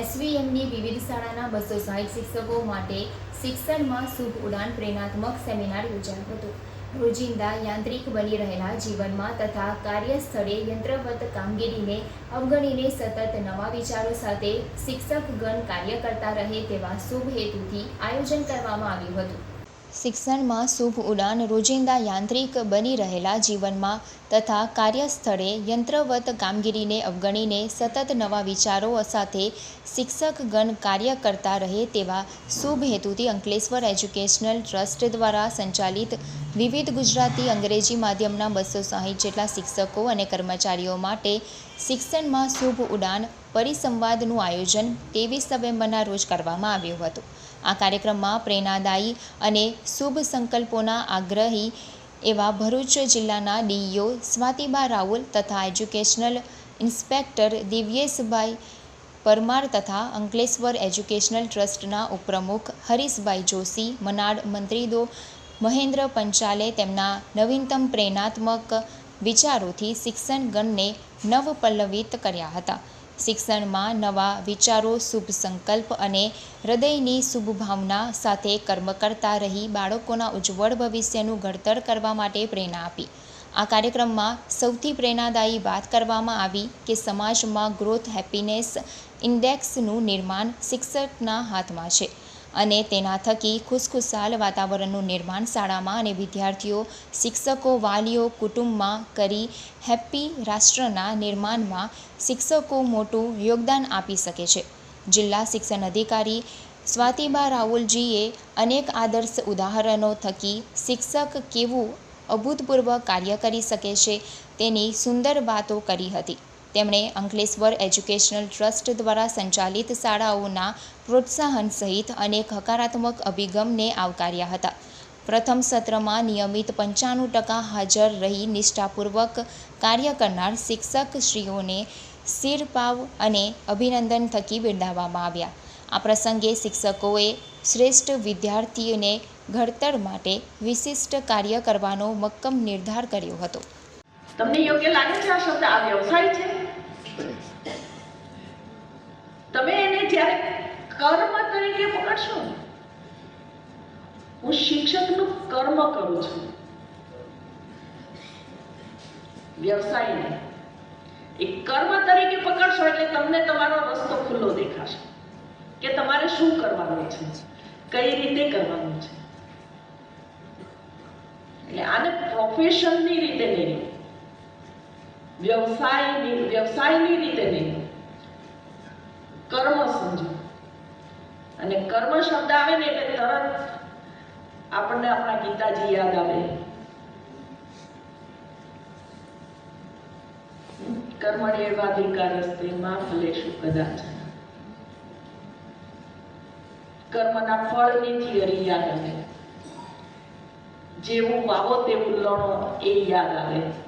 એસવીએમની વિવિધ શાળાના બસો સાહીઠ શિક્ષકો માટે શિક્ષણમાં શુભ ઉડાન પ્રેરણાત્મક સેમિનાર યોજાયો હતો. રોજિંદા યાંત્રિક બની રહેલા જીવનમાં તથા કાર્યસ્થળે યંત્રવત કામગીરીને અવગણીને સતત નવા વિચારો સાથે શિક્ષકગણ કાર્ય કરતા રહે તેવા શુભ હેતુથી આયોજન કરવામાં આવ્યું હતું. શિક્ષણમાં શુભ ઉડાન રોજિંદા યાંત્રિક બની રહેલા જીવનમાં તથા કાર્યસ્થળે યંત્રવત કામગીરીને અવગણીને સતત નવા વિચારો સાથે શિક્ષકગણ કાર્ય કરતા રહે તેવા શુભ હેતુથી અંકલેશ્વર એજ્યુકેશનલ ટ્રસ્ટ દ્વારા સંચાલિત વિવિધ ગુજરાતી અંગ્રેજી માધ્યમના બસો સાહીઠ જેટલા શિક્ષકો અને કર્મચારીઓ માટે શિક્ષણમાં શુભ ઉડાન પરિસંવાદનું આયોજન ત્રેવીસ નવેમ્બરના રોજ કરવામાં આવ્યું હતું. આ કાર્યક્રમમાં પ્રેરણાદાયી અને શુભ સંકલ્પોના આગ્રહી એવા ભરૂચ જિલ્લાના ડીઈઓ સ્વાતિબા રાહુલ તથા એજ્યુકેશનલ ઇન્સ્પેક્ટર દિવ્યેશભાઈ પરમાર તથા અંકલેશ્વર એજ્યુકેશનલ ટ્રસ્ટના ઉપપ્રમુખ હરીશભાઈ જોશી, મનાડ મંત્રીદો મહેન્દ્ર પંચાલે તેમના નવીનતમ પ્રેરણાત્મક વિચારોથી શિક્ષણગણને નવપલ્લવિત કર્યા હતા. શિક્ષણમાં નવા વિચારો, શુભ સંકલ્પ અને હૃદયની શુભ ભાવના સાથે કર્મ કરતા રહી બાળકોના ઉજ્જવળ ભવિષ્યનું ઘડતર કરવા માટે પ્રેરણા આપી. આ કાર્યક્રમમાં સૌથી પ્રેરણાદાયી વાત કરવામાં આવી કે સમાજમાં ગ્રોથ હેપીનેસ ઇન્ડેક્સનું નિર્માણ શિક્ષકના હાથમાં છે. અને તેના થકી ખુશખુશાલ વાતાવરણનું નિર્માણ શાળામાં અને વિદ્યાર્થીઓ, શિક્ષકો, વાલીઓ, કુટુંબમાં કરી હેપ્પી રાષ્ટ્રના નિર્માણમાં શિક્ષકો મોટું યોગદાન આપી શકે છે. જિલ્લા શિક્ષણ અધિકારી સ્વાતિબા રાહુલજીએ અનેક આદર્શ ઉદાહરણો થકી શિક્ષક કેવું અભૂતપૂર્વ કાર્ય કરી શકે છે તેની સુંદર વાતો કરી હતી. તેમણે અંકલેશ્વર એજ્યુકેશનલ ટ્રસ્ટ દ્વારા સંચાલિત શાળાઓના પ્રોત્સાહન સહિત અનેક હકારાત્મક અભિગમને આવકાર્યા હતા. પ્રથમ સત્રમાં નિયમિત પંચાણું ટકા હાજર રહી નિષ્ઠાપૂર્વક કાર્ય કરનાર શિક્ષકશ્રીઓને શિરપાવ અને અભિનંદન થકી બિરદાવવામાં આવ્યા. આ પ્રસંગે શિક્ષકોએ શ્રેષ્ઠ વિદ્યાર્થીઓને ઘડતર માટે વિશિષ્ટ કાર્ય કરવાનો મક્કમ નિર્ધાર કર્યો હતો. તમને યોગ્ય લાગે છે આ શબ્દ આ વ્યવસાય છે? કર્મ તરીકે પકડશો હું શિક્ષકનું કર્મ કરું છું. વ્યવસાયને. એ કર્મ તરીકે પકડશો એટલે તમને તમારો રસ્તો ખુલ્લો દેખાશે કે તમારે શું કરવાનું છે? કઈ રીતે કરવાનું છે? એટલે આને પ્રોફેશનની રીતે નહીં. વ્યવસાયની વ્યવસાયની રીતે નહીં કર્મ સમજો અને કર્મ શબ્દ આવે ને એટલે તરત આપણને આપણા ગીતાજી યાદ આવે. કર્મણ્યેવાધિકારસ્તે માં ફલેશુ કદાચ. કર્મના ફળની થિયરી યાદ આવે. જેવું વાવો તેવું લણો એ યાદ આવે.